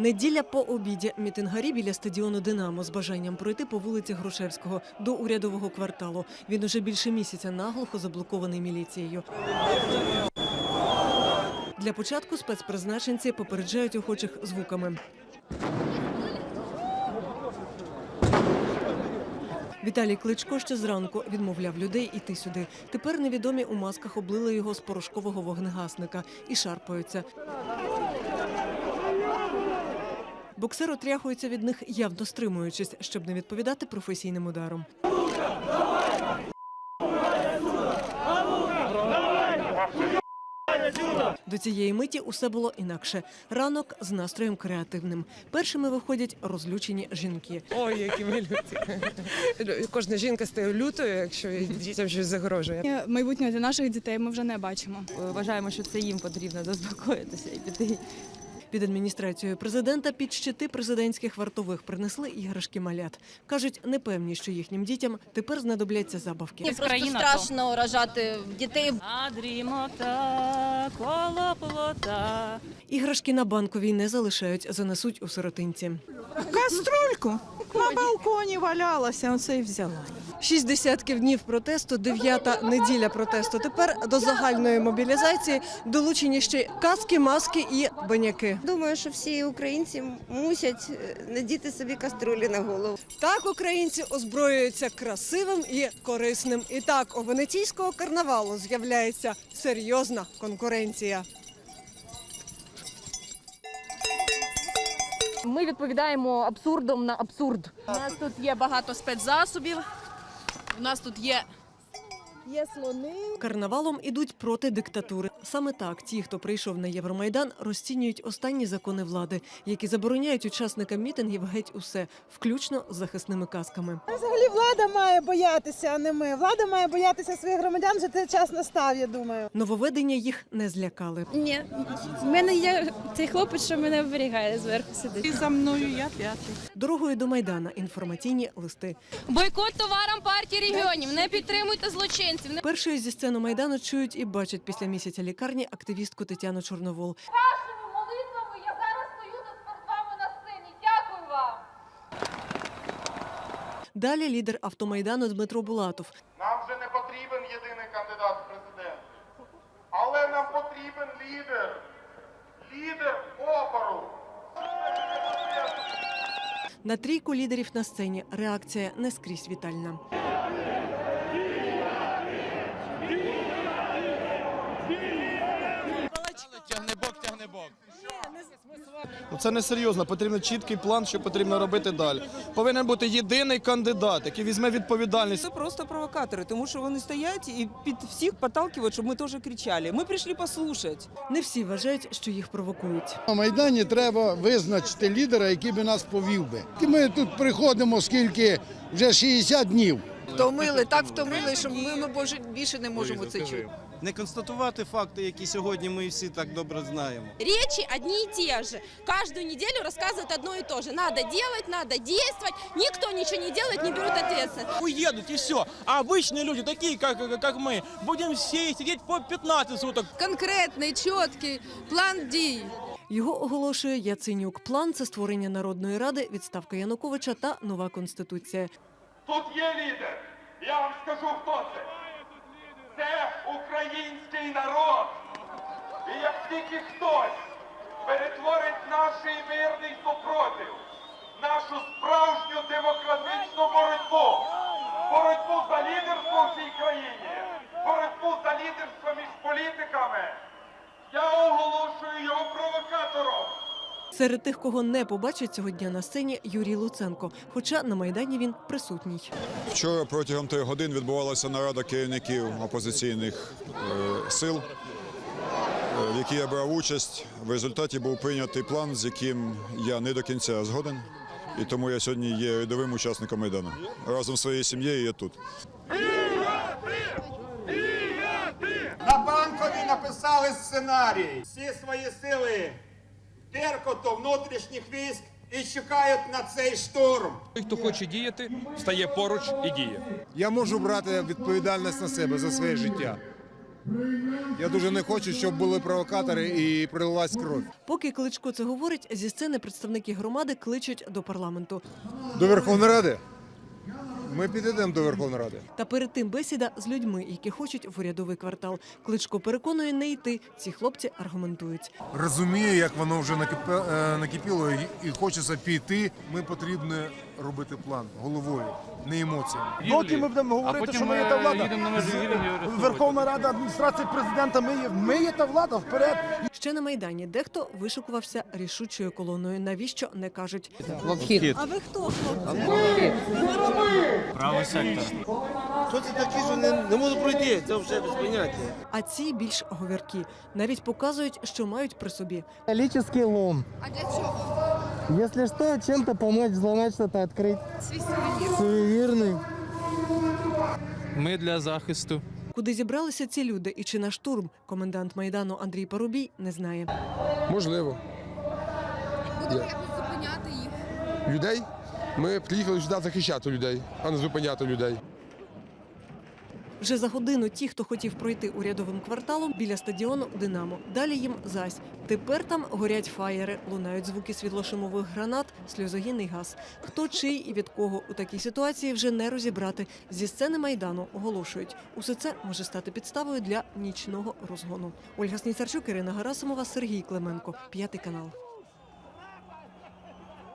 Неділя по обіді мітингарі біля стадіону Динамо з бажанням пройти по вулиці Грушевського до урядового кварталу. Він уже більше місяця наглухо заблокований міліцією. Для початку спецпризначенці попереджають охочих звуками. Віталій Кличко ще зранку відмовляв людей іти сюди. Тепер невідомі у масках облили його з порошкового вогнегасника і шарпаються. Боксер отряхується від них, явно стримуючись, щоб не відповідати професійним ударом. До цієї миті усе було інакше. Ранок з настроєм креативним. Першими виходять розлючені жінки. Ой, які ми люті. Кожна жінка стає лютою, якщо дітям щось загрожує. Майбутнього для наших дітей ми вже не бачимо. Вважаємо, що це їм потрібно заспокоїтися і піти. Під адміністрацією президента під щити президентських вартових принесли іграшки малят. Кажуть, не певні, що їхнім дітям тепер знадобляться забавки. Мені просто країна, страшно рожати дітей. Адрімота дрімота, коло плота. Іграшки на банковій не залишають, занесуть у сиротинці. Каструльку на балконі валялася, оце і взяла. Шість десятків днів протесту, дев'ята неділя протесту. Тепер до загальної мобілізації долучені ще каски, маски і баняки. Думаю, що всі українці мусять е, надіти собі каструлі на голову. Так українці озброюються красивим і корисним. І так у венеційського карнавалу з'являється серйозна конкуренція. Ми відповідаємо абсурдом на абсурд. У нас тут є багато спецзасобів. У нас тут є Карнавалом ідуть проти диктатури. Саме так ті, хто прийшов на Євромайдан, розцінюють останні закони влади, які забороняють учасникам мітингів геть усе, включно з захисними касками. Взагалі влада має боятися, а не ми. Влада має боятися своїх громадян, вже той час настав, я думаю. Нововведення їх не злякали. Ні, в мене є цей хлопець, що мене оберігає зверху сидить. І за мною я п'ятий. Дорогою до майдана інформаційні листи. Бойкот товарам партії регіонів. Не підтримуйте злочинців. Не Першою зі сцену майдану чують і бачать після місяця лікарні активістку Тетяну Чорновол. вашими молитвами я зараз стою тут перед вами на сцені. Дякую вам. Далі лідер автомайдану Дмитро Булатов. Нам вже не потрібен єдиний кандидат в президенти. Але нам потрібен лідер. Лідер опору. На трійку лідерів на сцені реакція не скрізь вітальна. Це не серйозно. Потрібен чіткий план, що потрібно робити далі. Повинен бути єдиний кандидат, який візьме відповідальність. Це просто провокатори, тому що вони стоять і під всіх підталкивають, щоб ми теж кричали. Ми прийшли послухати. Не всі вважають, що їх провокують. На Майдані треба визначити лідера, який би нас повів би. І Ми тут приходимо скільки вже 60 днів Втомили, так втомили, що ми, ми боже, більше не можемо це чути. Не констатувати факти, які сьогодні ми всі так добре знаємо. Речи одни и те же. Каждую неделю рассказывают одно и то же. Надо делать, надо действовать. Никто ничего не делает, не берут ответственность. Уедут і все. А обычные люди, такі, як, як ми, будемо всі сидіти по 15 суток. Конкретний, чіткий план дій. Його оголошує Яценюк. План це створення народної ради, відставка Януковича та нова конституція. Тут є лідер. Я вам скажу, хто це. Це український народ. І як тільки хтось перетворить наш мирний супротив, нашу справжню демократичну боротьбу, боротьбу за лідерство в цій країні, боротьбу за лідерство між політиками, я. Серед тих, кого не побачать цього дня на сцені, Юрій Луценко. Хоча на майдані він присутній. Вчора протягом трьох годин відбувалася нарада керівників опозиційних е, сил, е, в якій я брав участь. В результаті був прийнятий план, з яким я не до кінця згоден. І тому я сьогодні є рядовим учасником майдану. Разом з своєю сім'єю я тут. На банкові написали сценарій. Всі свої сили Беркуту внутрішніх військ і чекають на цей штурм. Той, хто хоче діяти, стає поруч і діє. Я можу брати відповідальність на себе за своє життя. Я дуже не хочу, щоб були провокатори і пролилась кров. Поки Кличко це говорить, зі сцени представники громади кличуть до парламенту. До Верховної Ради. Ми підійдемо до Верховної Ради. Та перед тим бесіда з людьми, які хочуть в урядовий квартал. Кличко переконує не йти. Ці хлопці аргументують. Розумію, як воно вже е, накипіло і, хочеться піти. Ми потрібно робити план головою, не емоціями. Доки ми будемо говорити, що ми є та влада. Верховна Рада, адміністрація президента, ми є, ми є та влада вперед. Ще на майдані дехто вишикувався рішучою колоною. Навіщо не кажуть? А ви хто? Правий сектор. Хто це такі, що не, не можу пройти? Це вже без поняття. А ці більш говіркі. Навіть показують, що мають при собі. Лический лом. А для чого? Если что, чем-то помочь, взломать что-то, открыть. Свій сувенір. Суеверный. Ми для захисту. Куди зібралися ці люди і чи на штурм комендант майдану Андрій Парубій не знає. Можливо. Будемо якось зупиняти їх. Людей? Ми приїхали сюди захищати людей, а не зупиняти людей. Вже за годину ті, хто хотів пройти урядовим кварталом біля стадіону Динамо. Далі їм зась. Тепер там горять фаєри, лунають звуки світлошумових гранат, сльозогінний газ. Хто чий і від кого у такій ситуації вже не розібрати. Зі сцени майдану оголошують. Усе це може стати підставою для нічного розгону. Ольга Сніцарчук, Ірина Гарасимова, Сергій Клименко, п'ятий канал.